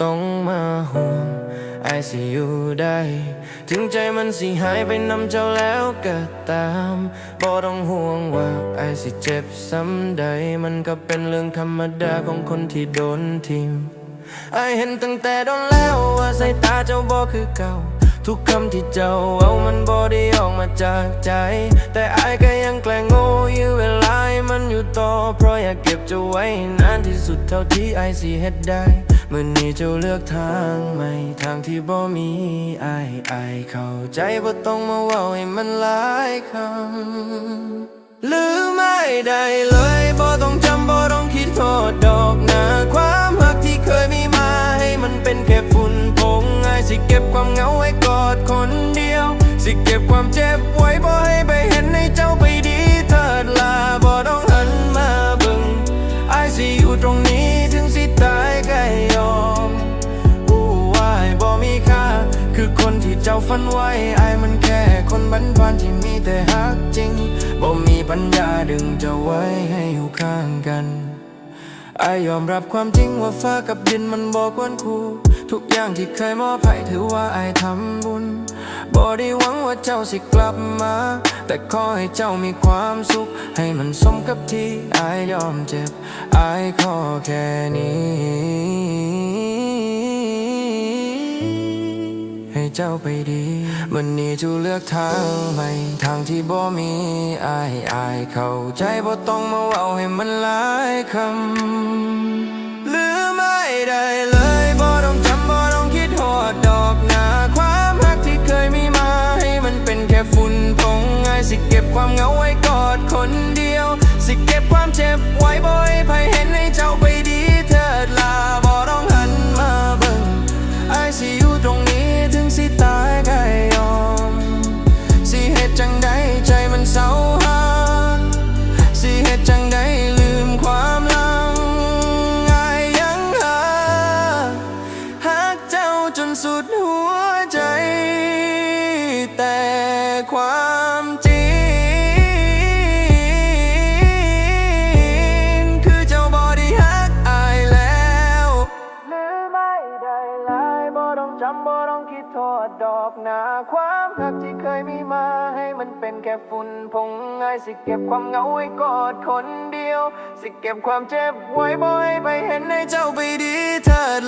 ต้องมาห่วงไอสิอยู่ได้ ถึงใจมันสิหายไปนำเจ้าแล้วก็ตามบ่ต้องห่วงว่าไอสิเจ็บซ้ำใด มันก็เป็นเรื่องธรรมดาของคนที่โดนทิ้งไอเห็นตั้งแต่โดนแล้วว่าสายตาเจ้าบ่คือเก่า ทุกคำที่เจ้าเอามันบ่ได้ออกมาจากใจ แต่ไอก็ยังแกล้ง เพราะอยากเก็บจ้าไว้นานที่สุดเท่าที่ไอายสิเฮ็ดได้เมื่อนี้เจ้าเลือกทางใหม่ทางที่บ่มีไอายอเข้าใจบ่ต้องมาเว้าให้มันหลายคำหรือไม่ได้เลยบ่ต้องจำบ่ต้องคิดโทษดอกนะความหักที่เคยมีมาให้มันเป็นแค่ฝุ่นผงไงายสิเก็บความเหงาไว้กอดคนเดียว สิเก็บความเจ็บไว้บ่ใฝันไว้ไอ้มันแค่คนบันพานที่มีแต่ฮักจริงบ่มีปัญญาดึงจ้าไว้ให้อยู่ข้างกันไอยอมรับความจริงว่าฟ้ากับดินมันบ่ควรคู่ ทุกอย่างที่เคยมอบให้ถือว่าไอทำบุญบ่ได้หวังว่าเจ้าสิกลับมา แต่ขอให้เจ้ามีความสุข ให้มันสมกับที่ไอยอมเจ็บไอขอแค่นี้ เจ้าไปดีวันนี้จูเลือกทางใหม่ทางที่บ่มีอายอายเข้าใจบ่ต้องมาเว้าให้มันหลายคำหรือไม่ได้เลยบ่ต้องจำบ่ต้องคิดโทษดอกหนาความรักที่เคยมีมาให้มันเป็นแค่ฝุ่นผงไงายสิเก็บความเหงาไว้กอดคนเดียว สิเก็บความเจ็บไว้บ่ให้ใครเห็นให้เจ้าไปดีเถิดลาบ่ต้องหันมาเบิ่งไอายสิอยู่ตรงนี้ สุดหัวใจ แต่ความจริง คือเจ้าบอดี้ฮักอายแล้วหรือไม่ได้หลายบ่ต้องจำบ่ต้องคิดโทษดอกหนาความรักที่เคยมีมาให้มันเป็นแค่ฝุ่นผงง่ายสิเก็บความเหงาไว้กอดคนเดียว สิเก็บความเจ็บไว้บ่ให้ไปเห็นให้เจ้าไปดีเถิด